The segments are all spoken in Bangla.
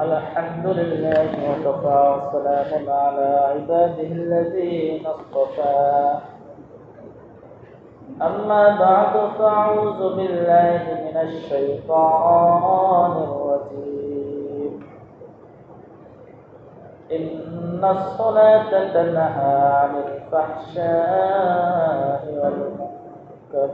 الحمد لله وكفى وسلام على عباده الذين اصطفى. أما بعد فأعوذ بالله من الشيطان الرجيم. إن الصلاة تنهى عن الفحشاء والمنكر.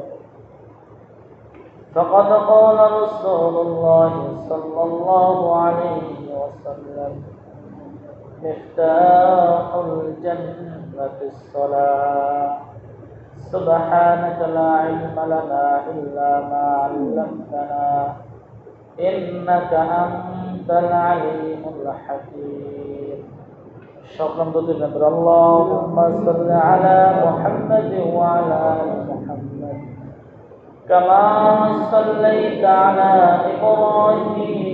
فقد قال رسول الله صلى الله عليه وسلم. مفتاح الجنة الصلاة. سبحانك لا علم لنا إلا ما علمتنا. إنك أنت العليم الحكيم. شكرا لله اللهم صل على محمد وعلى محمد. كما صليت على إبراهيم.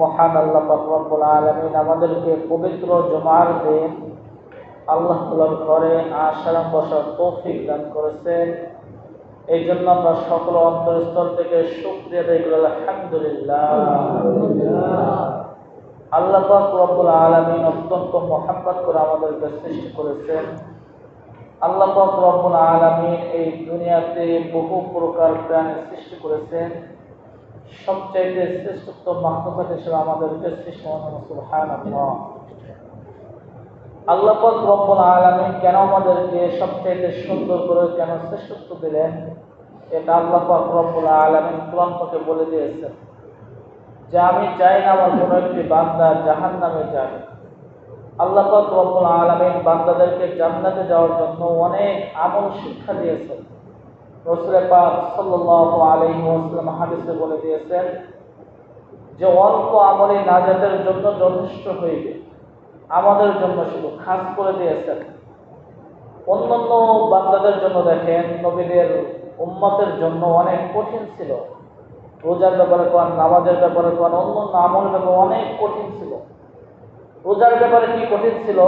মহান আল্লাহ রব্বুল আলমিন আমাদেরকে পবিত্র জমার দিন আল্লাহ তালার ঘরে আসারাম বসার তৌফিক দান করেছেন। এই জন্য আমরা সকল অন্তরস্থল থেকে শুক্রিয়া দেয় করি, আলহামদুলিল্লাহ। আল্লাহ রব্বুল আলমিন অত্যন্ত মহাব্বত করে আমাদেরকে সৃষ্টি করেছেন। আল্লাহ রব্বুল আলমিন এই দুনিয়াতে বহু প্রকার প্রাণী সৃষ্টি করেছেন। সবচাইতে শ্রেষ্ঠত্ব মাহবুবাত হিসেবে আমাদেরকে সৃষ্টি আল্লাহ রব্বুল আলামিন কেন আমাদেরকে সবচাইতে সুন্দর করে কেন শ্রেষ্ঠত্ব দিলেন? এটা আল্লাহ পাক রব্বুল আলামিন কোরআন বলে দিয়েছেন যে, আমি চাই না আমার কোনো একটি বান্দা জাহান নামে যায় আল্লাহ পাক রব্বুল আলামিন বান্দাদেরকে জান্নাতে যাওয়ার জন্য অনেক আমল শিক্ষা দিয়েছেন। রসুল পাক হাদিসে বলে দিয়েছেন যে, অল্প আমলে নাজাতের জন্য যথেষ্ট হইবে। আমাদের জন্য শুধু খাস করে দিয়েছেন। অন্যান্য বান্দাদের জন্য দেখেন, নবীদের উম্মতের জন্য অনেক কঠিন ছিল। রোজার ব্যাপারে কোন, নামাজের ব্যাপারে কোন, অন্যান্য আমলের ব্যাপারে অনেক কঠিন ছিল। রোজার ব্যাপারে কি কঠিন ছিল?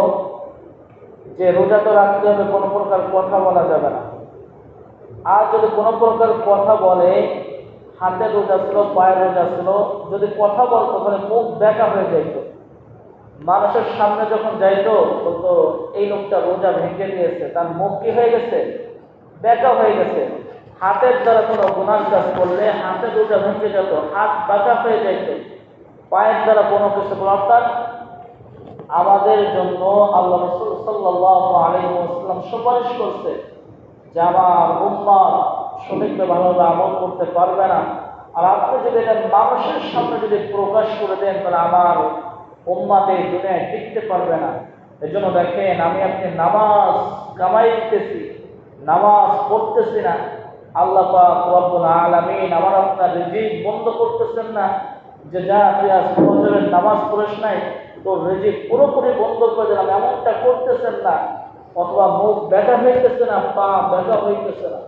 যে, রোজা তো রাখতে হবে, কোনো প্রকার কথা বলা যাবে না। আর যদি কোনো প্রকার কথা বলে, হাতে রোজা ছিল পায়ের রোজা ছিল যদি কথা বলতো তাহলে মুখ বেঁকা হয়ে যাইতো। মানুষের সামনে যখন যাইতো, বলতো, এই লোকটা রোজা ভেঙে দিয়েছে, তার মুখ কি হয়ে গেছে? বেঁকা হয়ে গেছে। হাতের দ্বারা কোনো গুণার কাজ করলে হাতে রোজা ভেঙে যেত, হাত বাঁকা হয়ে যাইত। পায়ের দ্বারা কোনো কিছু অর্থাৎ আমাদের জন্য আল্লাহ রসুল সাল্লাহ আলহিম সুপারিশ করছে যে আমার উম্মাদ সঠিকভাবে আমল করতে পারবে না। আর আপনি যদি এটা মানুষের সামনে যদি প্রকাশ করে দেন, তাহলে আমার উম্মাতে দুনিয়ায় টিকতে পারবে না। এজন্য দেখেন, আমি আপনি নামাজ কামাই দিতেছি, নামাজ পড়তেছি না। আল্লাহ রব্বুল আলামিন আমার আপনার রিজিক বন্ধ করতেছেন না। যে যা তুই আজ ফজরের নামাজ পড়িস নাই, তোর রিজিক পুরোপুরি বন্ধ করে দিলাম, এমনটা করতেছেন না। অথবা মুখ ব্যথা হইতেছে না, পা ব্যথা হইতেছে না।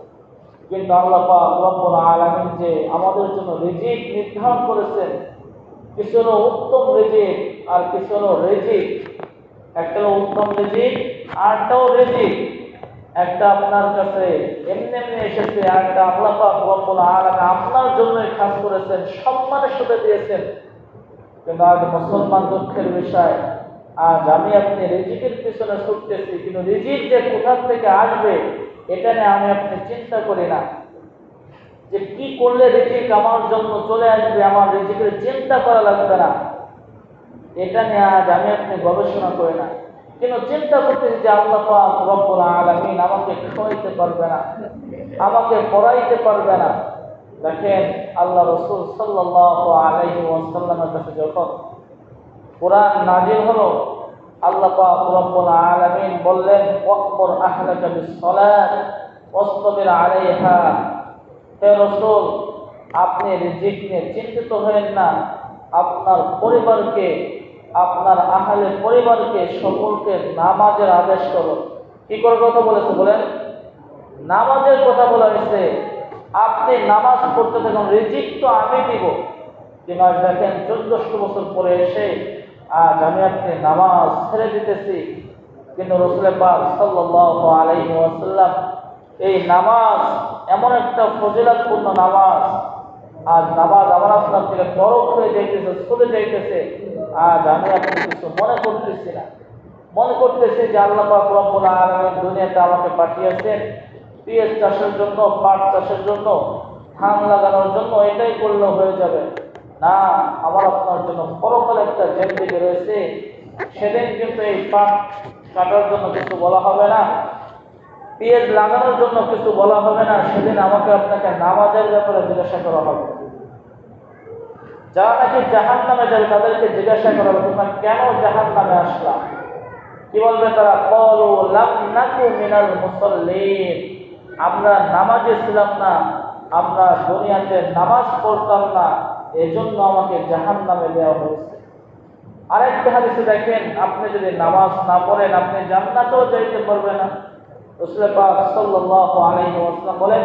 কিন্তু আল্লাহ পাক রব্বুল আলামিন যে আমাদের জন্য রিজিক নির্ধারণ করেছেন কিছু হলো উত্তম রিজিক আর কিছু হলো রেজিক? একটা হলো উত্তম রিজিক আরটাও রেজিক। একটা আপনার কাছে এমনি এমনি এসেছে একটা আল্লাহ পাক রব্বুল আলামিন আপনার জন্যই খাস করেছেন, সম্মানের সাথে দিয়েছেন। কিন্তু আজ মুসলমান দুঃখের বিষয় আজ আমি আপনি রিজিকের পিছনে ছুটতেছি, কিন্তু রিজিক যে কোথার থেকে আসবে, এটা নিয়ে আমি আপনি চিন্তা করি না। যে কি করলে রিজিক আমার জন্য চলে আসবে, আমার রিজিকের চিন্তা করা লাগবে না। এটা নিয়ে আজ আমি আপনি গবেষণা করি না। কিন্তু চিন্তা করতেছি যে আল্লাহ রব্বুল আলামিন আমাকে খাওয়াইতে পারবে না, আমাকে পড়াইতে পারবে না। দেখেন, আল্লাহ রসুল সাল্লাল্লাহু আলাইহি ওয়াসাল্লামের কাছে যখন কোরআন নাজিল হলো, আল্লাহ পাক রব্বুল আলামিন বললেন ওয়াকবর আহলাকা বিসসালাত, ওয়াসতাবির আলাইহা। হে রাসূল, আপনি রিজিক নিয়ে চিন্তিত হবেন না। আপনার পরিবারকে, আপনার আহলে পরিবারকে, সকলকে নামাজের আদেশ করো। কি করে কথা বলেছে বলেন? নামাজের কথা বলা হয়েছে, আপনি নামাজ পড়তে থাকুন, রিজিক তো আমি দিব। কিন্তু দেখেন, চোদ্দশো বছর পরে এসে আজ আমি আপনি নামাজ ছেড়ে দিতেছি। কিন্তু রসুলের পাক ওয়াসাল্লাম এই নামাজ এমন একটা ফজিলাতপূর্ণ নামাজ। আজ নামাজ আমার আপনার থেকে তরফ হয়ে যাইতেছে, চলে যাইতেছে। আজ আমি আপনি কিছু মনে করতেছি না। মনে করতেছি যে আল্লাহ পাক রব্বুল আলামিন দুনিয়াতে আমাকে পাঠিয়েছেন পিএস চাষের জন্য, পাট চাষের জন্য, ধান লাগানোর জন্য, এটাই করলে হয়ে যাবে। না, আমার আপনার জন্য পরকাল একটা জেন্দিকে রয়েছে। সেদিন কিন্তু এই পাট কাটার জন্য কিছু বলা হবে না পেঁয়াজ লাগানোর জন্য কিছু বলা হবে না, সেদিন আমাকে আপনাকে নামাজের ব্যাপারে জিজ্ঞাসা করা হবে। যারা নাকি জাহান নামে যাবে, তাদেরকে জিজ্ঞাসা করা হবে, তোমরা কেন জাহান নামে আসলাম কি বলবে তারা? কলু লাম নাকু মিনাল মুসল্লিন। আমরা নামাজে ছিলাম না, আমরা দুনিয়াতে নামাজ পড়তাম না এজন্য আমাকে জাহান নামে দেওয়া হয়েছে। আরেকটা হাদিসে দেখেন, আপনি যদি নামাজ না পড়েন, আপনি জান্নাতেও যাইতে পারবেন না। রসুল পাক সাল্লাল্লাহু আলাইহি ওয়াসাল্লাম বলেন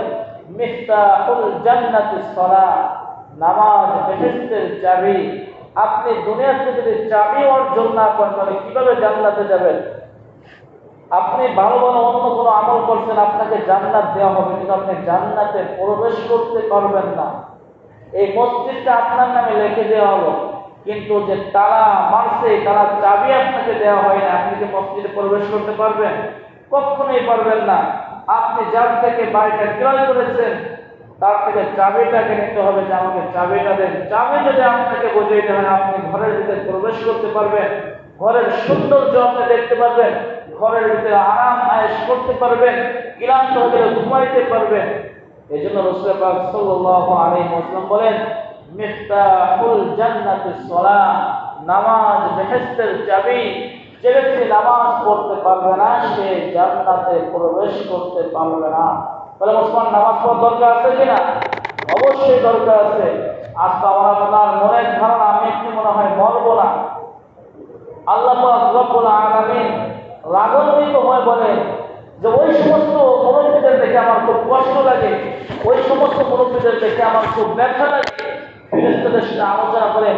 মিফতাহুল জান্নাতিস সালাহ নামাজ বেহেশতের চাবি। আপনি দুনিয়াতে যদি চাবি অর্জন না করেন, তাহলে কীভাবে জান্নাতে যাবেন? আপনি ভালো ভালো অন্য কোনো আমল করছেন, আপনাকে জান্নাত দেওয়া হবে, কিন্তু আপনি জান্নাতে প্রবেশ করতে পারবেন না। এই মসজিদটা আপনার নামে লিখে দেওয়া হলো। কিন্তু যে তারা মারছে তারা চাবি আপনাকে দেওয়া হয় না। আপনি কি মসজিদে প্রবেশ করতে পারবেন? কখনোই পারবেন না। আপনি যার থেকে বাড়িটা ক্রয় করেছেন, তার থেকে চাবিটাকে নিতে হবে যে আমাকে চাবিটা দেন। চাবি যদি আপনাকে বুঝিয়ে দেবেন আপনি ঘরের ভিতরে প্রবেশ করতে পারবেন। ঘরের সৌন্দর্য আপনি দেখতে পারবেন। ঘরের ভিতরে আরাম আয়েস করতে পারবেন। ক্লান্ত হলে ঘুমাইতে পারবেন। এই জন্য রসুল পাক সাল্লাল্লাহু আলাইহি বলেন, মিফতাহুল জান্নাতিস সালাহ নামাজ বেহেশতের চাবি, যে ব্যক্তি নামাজ পড়তে পারবে না, সে জান্নাতে প্রবেশ করতে পারবে না। বলে, মুসলমান, নামাজ পড়ার দরকার আছে কিনা? অবশ্যই দরকার আছে। আজকে আমার আপনার মনের ধারণা, আমি একটু মনে হয় মরবো না। আল্লাহ রব্বুল আলামিন রাগান্বিত হয়ে বলে যে ওই সমস্ত মুরব্বীদের দেখে আমার খুব কষ্ট লাগে, ওই সমস্ত মুরব্বীদের দেখে আমার খুব ব্যথা লাগে। সাথে আলোচনা করে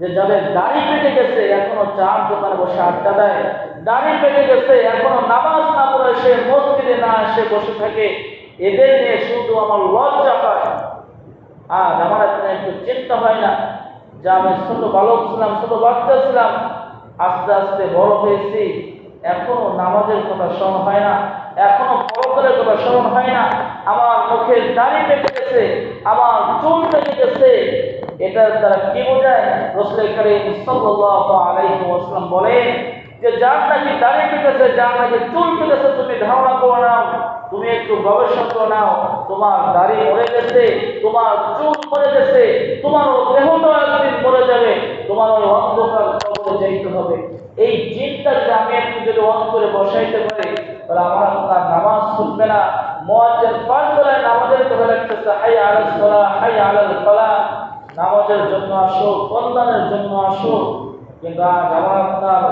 যে যাদের দাড়ি পেটে গেছে, এখনও চার দোকানে বসে আড্ডা দেয়। দাড়ি পেটে গেছে, এখনও নামাজ না পড়ে সে মসজিদে না এসে বসে থাকে। এদের নিয়ে শুধু আমার লজ্জা পায়। আর আমার এখন একটু চিন্তা হয় না যে আমি ছোট বালক ছিলাম, ছোট বাচ্চা ছিলাম, আস্তে আস্তে বড় হয়েছি। এখনও নামাজের কথা স্মরণ হয় না। এখনও পরকালের কথা স্মরণ হয় না। আমার মুখের দাড়ি পেকে গেছে আমার চুল পেকে গেছে এটার দ্বারা কি বোঝায়? রসুল করিম ওয়াসাল্লাম বলেন যে, যার নাকি দাড়ি পেকেছে যার নাকি চুল পেকেছে তুমি ধারণা করে নাও, তুমি একটু গবেষণা করে নাও, তোমার দাড়ি মরে গেছে, তোমার চুল মরে গেছে, তোমার দেহটা একদিন মরে যাবে, তোমার ওই অন্ধকার কবরে যাইতে হবে। এই চিন্তা যদি আমি একটু যদি অন্তরে বসাইতে পারি নামাজের জন্য আসো, কল্যাণের জন্য আপনার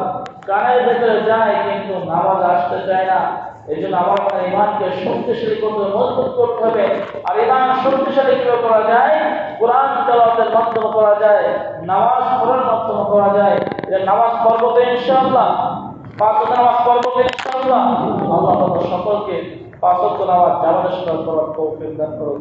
কানের ভেতরে যায়, কিন্তু নামাজ আসতে চায় না। এই জন্য আমার আপনার ইমানকে শক্তিশালী করতে, মজবুত করতে হবে। আর ইমান শক্তিশালী কীভাবে করা যায়? কোরআন তেলাওয়াতের মাধ্যমে করা যায়, নামাজ পড়ার মাধ্যমে করা যায়। নামাজ পড়ব তো ইনশাআল্লাহ। পাঁচ নামাজ পড়ব তো ইনশাআল্লাহ। আল্লাহ তাআলা সকলকে পাঁচ ওয়াক্ত নামাজ জামাতের সাথে করুন।